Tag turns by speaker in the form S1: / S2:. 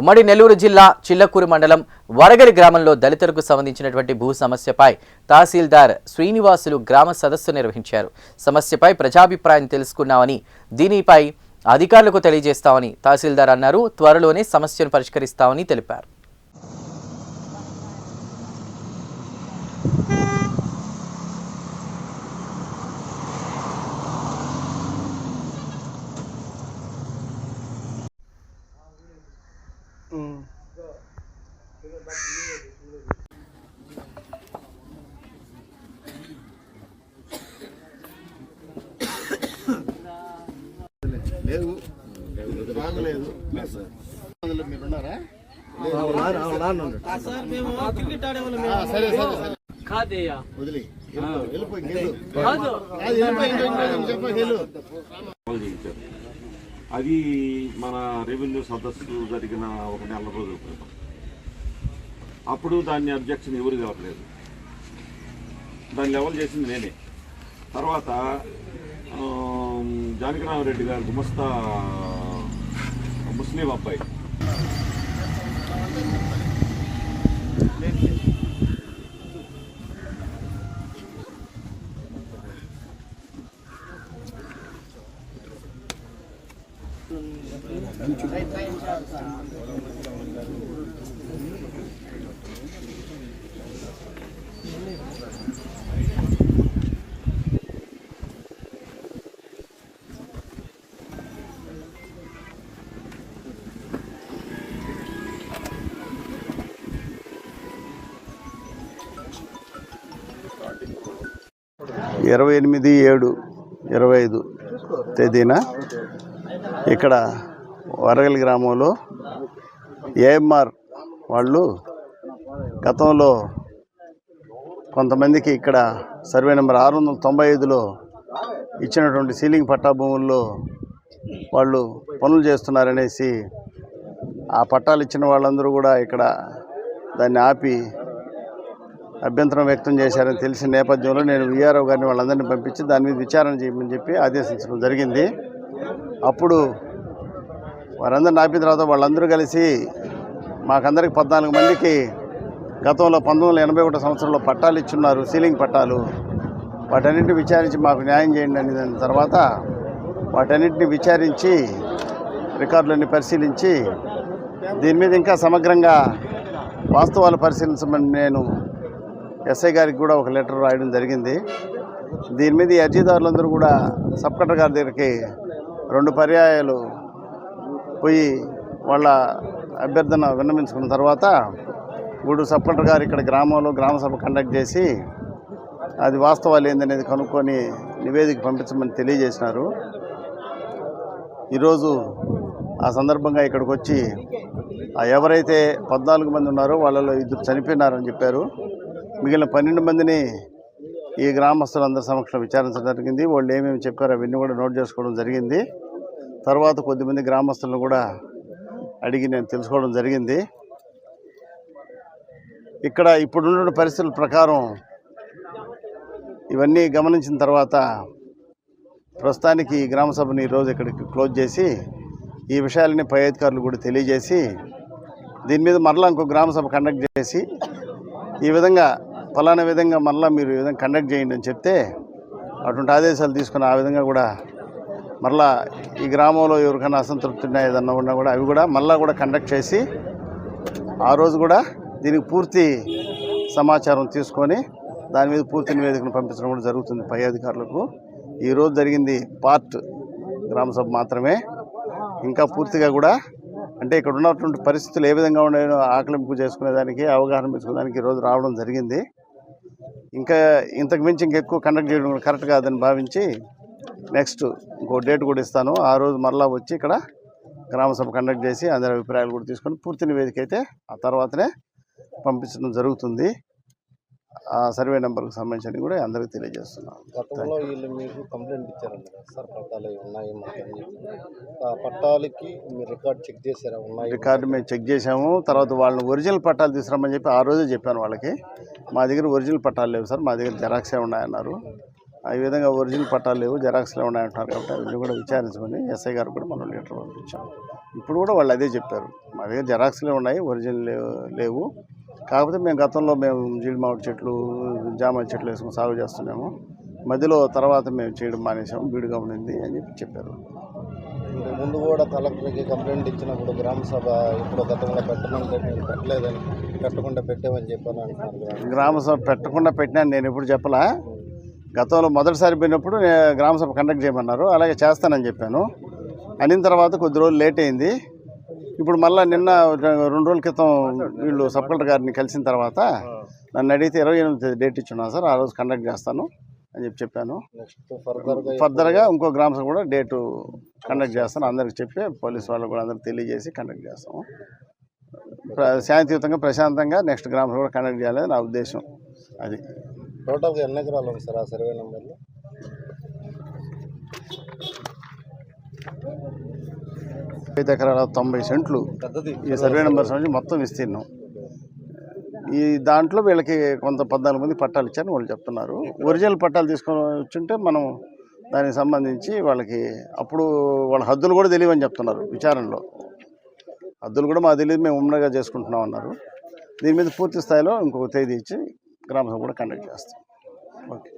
S1: ఉమ్మడి నెల్లూరు జిల్లా చిల్లకూరు మండలం వరగలి గ్రామంలో దళితులకు సంబంధించినటువంటి భూ సమస్యపై తహసీల్దార్ శ్రీనివాసులు గ్రామ సదస్సు నిర్వహించారు. సమస్యపై ప్రజాభిప్రాయం తెలుసుకున్నామని దీనిపై అధికారులకు తెలియజేస్తామని తహసీల్దార్ అన్నారు. త్వరలోనే సమస్యను పరిష్కరిస్తామని తెలిపారు.
S2: బాగలేదు.
S3: సార్
S2: సరే వదిలి. అది
S4: మన రెవెన్యూ సదస్సు జరిగిన ఒక నెల రోజుల క్రితం. అప్పుడు దాన్ని అబ్జెక్షన్ ఎవరు కావట్లేదు. దాన్ని లెవెల్ చేసింది నేనే. తర్వాత జానకిరామరెడ్డి గారు గుమస్తా ముస్లిం అబ్బాయి
S2: ఇరవై ఎనిమిది ఏడు ఇరవై ఐదు తేదీన ఇక్కడ వరగలి గ్రామంలో ఏఎంఆర్ వాళ్ళు గతంలో కొంతమందికి ఇక్కడ సర్వే నెంబర్ ఆరు వందల తొంభై ఐదులో ఇచ్చినటువంటి సీలింగ్ పట్టా భూముల్లో వాళ్ళు పనులు చేస్తున్నారనేసి ఆ పట్టాలు ఇచ్చిన వాళ్ళందరూ కూడా ఇక్కడ దాన్ని ఆపి అభ్యంతరం వ్యక్తం చేశారని తెలిసిన నేపథ్యంలో నేను విఆర్ఓ గారిని వాళ్ళందరినీ పంపించి దాని మీద విచారణ చేయమని చెప్పి ఆదేశించడం జరిగింది. అప్పుడు వారందరూ నాపిన తర్వాత వాళ్ళందరూ కలిసి మాకందరికి పద్నాలుగు మందికి గతంలో పంతొమ్మిది వందల ఎనభై ఒకటో సంవత్సరంలో పట్టాలు ఇచ్చున్నారు సీలింగ్ పట్టాలు. వాటన్నింటిని విచారించి మాకు న్యాయం చేయండి అని దాని తర్వాత వాటన్నింటిని విచారించి రికార్డులన్నీ పరిశీలించి దీని మీద ఇంకా సమగ్రంగా వాస్తవాలు పరిశీలించమని నేను ఎస్ఐ గారికి కూడా ఒక లెటర్ రాయడం జరిగింది. దీని మీద అర్జీదారులందరూ కూడా సబ్ కలెక్టర్ గారి దగ్గరికి రెండు పర్యాయాలు పోయి వాళ్ళ అభ్యర్థన విన్నవించుకున్న తర్వాత గుడు సబ్ కలెక్టర్ గారు ఇక్కడ గ్రామంలో గ్రామ సభ కండక్ట్ చేసి అది వాస్తవాలు ఏందనేది కనుక్కొని నివేదిక పంపించమని తెలియజేసినారు. ఈరోజు ఆ సందర్భంగా ఇక్కడికి వచ్చి ఎవరైతే పద్నాలుగు మంది ఉన్నారో వాళ్ళలో ఇద్దరు చనిపోయినారని చెప్పారు. మిగిలిన పన్నెండు మందిని ఈ గ్రామస్తులందరి సమక్షంలో విచారించడం జరిగింది. వాళ్ళు ఏమేమి చెప్పారో అవన్నీ కూడా నోట్ చేసుకోవడం జరిగింది. తర్వాత కొద్దిమంది గ్రామస్తులను కూడా అడిగి నేను తెలుసుకోవడం జరిగింది. ఇక్కడ ఇప్పుడున్న పరిస్థితుల ప్రకారం ఇవన్నీ గమనించిన తర్వాత ప్రస్తుతానికి ఈ గ్రామ సభని ఈరోజు ఇక్కడికి క్లోజ్ చేసి ఈ విషయాలని పై అధికారులు కూడా తెలియజేసి దీని మీద మరలా ఇంకో గ్రామ సభ కండక్ట్ చేసి ఈ విధంగా ఫలానా విధంగా మళ్ళీ మీరు ఈ విధంగా కండక్ట్ చేయండి అని చెప్తే అటువంటి ఆదేశాలు తీసుకుని ఆ విధంగా కూడా మరలా ఈ గ్రామంలో ఎవరికైనా అసంతృప్తి ఉన్నా ఏదన్నా ఉన్నా కూడా అవి కూడా మళ్ళీ కూడా కండక్ట్ చేసి ఆ రోజు కూడా దీనికి పూర్తి సమాచారం తీసుకొని దాని మీద పూర్తి నివేదికను పంపించడం కూడా జరుగుతుంది పై అధికారులకు. ఈరోజు జరిగింది పార్ట్ గ్రామ సభ మాత్రమే. ఇంకా పూర్తిగా కూడా అంటే ఇక్కడ ఉన్నటువంటి పరిస్థితులు ఏ విధంగా ఉన్నాయో ఆకలింపు చేసుకునేదానికి అవగాహన పెంచుకోవడానికి ఈరోజు రావడం జరిగింది. ఇంకా ఇంతకు మించి ఇంకెక్కువ కండక్ట్ చేయడం కూడా కరెక్ట్ కాదని భావించి నెక్స్ట్ ఇంకో డేట్ కూడా ఇస్తాను. ఆ రోజు మరలా వచ్చి ఇక్కడ గ్రామ సభ కండక్ట్ చేసి అందరి అభిప్రాయాలు కూడా తీసుకొని పూర్తి నివేదిక అయితే ఆ తర్వాతనే పంపించడం జరుగుతుంది. సర్వే నెంబర్కి సంబంధించి కూడా అందరికీ తెలియజేస్తున్నాను
S5: గతంలో వీళ్ళు మీకు కంప్లైంట్ సార్ పట్టాలు ఉన్నాయి. ఆ పట్టాలకి మీరు రికార్డ్ చెక్ చేశారా? ఉన్నాయి
S2: రికార్డు మేము చెక్ చేసాము తర్వాత వాళ్ళని ఒరిజినల్ పట్టాలు తీసుకురమ్మని చెప్పి ఆ రోజే చెప్పాను వాళ్ళకి. మా దగ్గర ఒరిజినల్ పట్టాలు లేవు సార్ మా దగ్గర జెరాక్సే ఉన్నాయన్నారు. ఆ విధంగా ఒరిజినల్ పట్టాలు లేవు జెరాక్స్లే ఉన్నాయంటున్నారు కాబట్టి అవన్నీ కూడా విచారించమని ఎస్ఐ గారు కూడా మనం లెటర్ పంపించాం ఇప్పుడు కూడా వాళ్ళు అదే చెప్పారు. మా దగ్గర జెరాక్స్లే ఉన్నాయి ఒరిజినల్ లేవు లేవు. కాకపోతే మేము గతంలో మేము జీడి మామిడి చెట్లు జామ చెట్లు వేసుకుని సాగు చేస్తున్నాము. మధ్యలో తర్వాత మేము చేయడం మానేసాము బీడుగా ఉండింది అని చెప్పి చెప్పారు.
S5: ముందు కూడా కలెక్టర్కి కంప్లైంట్ ఇచ్చినప్పుడు గ్రామ సభ ఇప్పుడు గతంలో పెట్టమంటే మీరు పెట్టలేదని పెట్టకుండా పెట్టామని చెప్పని.
S2: గ్రామ సభ. పెట్టకుండా పెట్టినా నేను ఎప్పుడు చెప్పలా? గతంలో మొదటిసారి పోయినప్పుడు గ్రామ సభ కండక్ట్ చేయమన్నారు అలాగే చేస్తానని చెప్పాను. అనిన తర్వాత కొద్ది రోజులు లేట్ అయింది. ఇప్పుడు మళ్ళీ నిన్న రెండు రోజుల క్రితం వీళ్ళు సబ్ కలెక్టర్ గారిని కలిసిన తర్వాత నన్ను అడిగితే ఇరవై ఎనిమిది డేట్ ఇచ్చున్నాను సార్ ఆ రోజు కండక్ట్ చేస్తాను అని చెప్పి చెప్పాను.
S5: ఫర్దర్గా
S2: ఇంకో గ్రామ సభ కూడా డేటు కండక్ట్ చేస్తాను అందరికి చెప్పి పోలీస్ వాళ్ళకు కూడా అందరికి తెలియజేసి కండక్ట్ చేస్తాము. శాంతియుతంగా ప్రశాంతంగా నెక్స్ట్ గ్రామ సభ కూడా కండక్ట్ చేయాలని నా ఉద్దేశం. అది.
S5: టోటల్గా ఎన్ని ఎకరాలు ఉంది సార్ ఆ సర్వే నెంబర్లో?
S2: ఐదు ఎకరాల తొంభై సెంట్లు ఈ సర్వే నెంబర్ సంబంధించి మొత్తం విస్తీర్ణం. ఈ దాంట్లో వీళ్ళకి కొంత పద్నాలుగు మంది పట్టాలు ఇచ్చారని వాళ్ళు చెప్తున్నారు. ఒరిజినల్ పట్టాలు తీసుకొని వచ్చుంటే మనం దానికి సంబంధించి వాళ్ళకి అప్పుడు వాళ్ళ హద్దులు కూడా తెలియవని చెప్తున్నారు విచారణలో. హద్దులు కూడా మాకు తెలియదు మేము ఉమ్మడిగా చేసుకుంటున్నాం అన్నారు. దీని మీద పూర్తి స్థాయిలో ఇంకొక తేదీ ఇచ్చి గ్రామ సభ కూడా కండక్ట్ చేస్తాం. ఓకే.